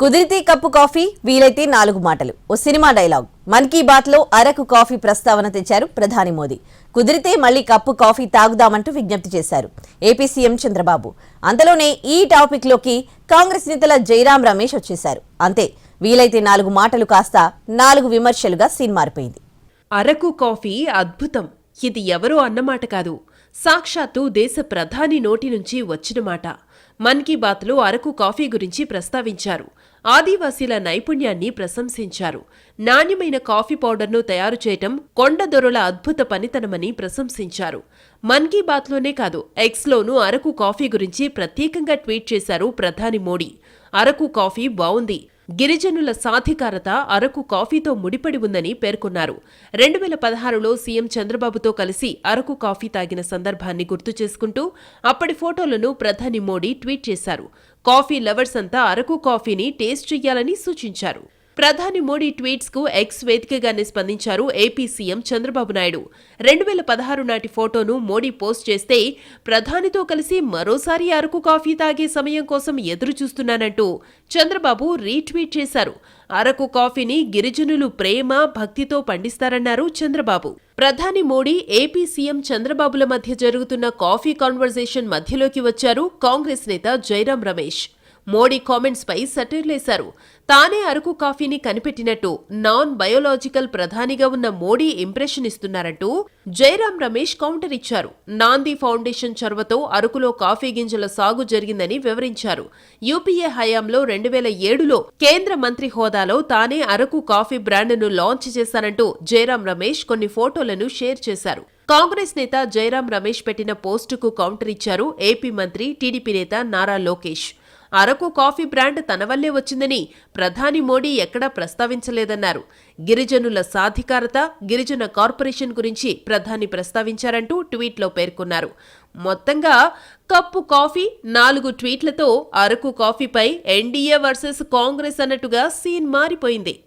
కుదిరితే cup coffee వీలైతే నాలుగు మాటలు. ఓ సినిమా డైలాగ్. మన్ కీ బాత్లో అరకు కాఫీ ప్రస్తావన తెచ్చారు ప్రధాని మోదీ. కుదిరితే మళ్ళీ కప్పు కాఫీ తాగుదామంటూ విజ్ఞప్తి చేశారు ఏపీ సీఎం చంద్రబాబు. అంతలోనే ఈ టాపిక్లోకి కాంగ్రెస్ నేతల జయరాం రమేష్ వచ్చేశారు. అంతే వీలైతే నాలుగు మాటలు కాస్త నాలుగు విమర్శలుగా సీన్ మారిపోయింది. అరకు కాఫీ అద్భుతం. ఇది ఎవరో అన్నమాట కాదు. సాక్షాత్తు దేశ ప్రధాని నోటి నుంచి వచ్చిన మాట. మన్ కీ బాత్లో అరకు కాఫీ గురించి ప్రస్తావించారు. ఆదివాసీల నైపుణ్యాన్ని ప్రశంసించారు. నాణ్యమైన కాఫీ పౌడర్ను తయారు చేయటం కొండదొరల అద్భుత పనితనమని ప్రశంసించారు. మన్ కీ బాత్లోనే కాదు ఎక్స్లోనూ అరకు కాఫీ గురించి ప్రత్యేకంగా ట్వీట్ చేశారు ప్రధాని మోడీ. అరకు కాఫీ బావుంది. గిరిజనుల సాధికారత అరకు కాఫీతో ముడిపడి ఉందని పేర్కొన్నారు. రెండు వేల పదహారులో సీఎం చంద్రబాబుతో కలిసి అరకు కాఫీ తాగిన సందర్భాన్ని గుర్తు చేసుకుంటూ అప్పటి ఫోటోలను ప్రధాని మోడీ ట్వీట్ చేశారు. కాఫీ లవర్స్ అంతా అరకు కాఫీని టేస్ట్ చేయాలని సూచించారు. ప్రధాని మోడీ ట్వీట్స్కు ఎక్స్ వేదికగానే స్పందించారు ఏపీ సీఎం చంద్రబాబు నాయుడు. రెండు వేల పదహారు నాటి ఫోటోను మోడీ పోస్ట్ చేస్తే ప్రధానితో కలిసి మరోసారి అరకు కాఫీ తాగే సమయం కోసం ఎదురు చూస్తున్నానంటూ చంద్రబాబు రీట్వీట్ చేశారు. అరకు కాఫీని గిరిజనులు ప్రేమ భక్తితో పండిస్తారన్నారు చంద్రబాబు. ప్రధాని మోడీ ఏపీ సీఎం చంద్రబాబుల మధ్య జరుగుతున్న కాఫీ కాన్వర్జేషన్ మధ్యలోకి వచ్చారు కాంగ్రెస్ నేత జైరాం రమేష్. మోడీ కామెంట్స్ పై తానే అరకు కాఫీని కనిపెట్టినట్టు నాన్ బయోలాజికల్ ప్రధానిగా ఉన్న మోడీ ఇంప్రెషన్ ఇస్తున్నారంటూ జయరాం రమేష్ కౌంటర్ ఇచ్చారు. నాంది ఫౌండేషన్ చొరవతో అరకులో కాఫీ గింజల సాగు జరిగిందని వివరించారు. యూపీఏ హయాంలో రెండు వేల ఏడులో కేంద్ర మంత్రి హోదాలో తానే అరకు కాఫీ బ్రాండ్ను లాంచ్ చేశానంటూ జయరాం రమేష్ కొన్ని ఫోటోలను షేర్ చేశారు. కాంగ్రెస్ నేత జయరాం రమేష్ పెట్టిన పోస్టుకు కౌంటర్ ఇచ్చారు. ఏపీ మంత్రి టీడీపీ నేత నారా లోకేష్. అరకు కాఫీ బ్రాండ్ తన వల్లే వచ్చిందని ప్రధాని మోడీ ఎక్కడా ప్రస్తావించలేదన్నారు. గిరిజనుల సాధికారత గిరిజన కార్పొరేషన్ గురించి ప్రధాని ప్రస్తావించారంటూ ట్వీట్లో పేర్కొన్నారు. మొత్తంగా కప్పు కాఫీ నాలుగు ట్వీట్లతో అరకు కాఫీపై ఎన్డీఏ వర్సెస్ కాంగ్రెస్ అన్నట్టుగా సీన్ మారిపోయింది.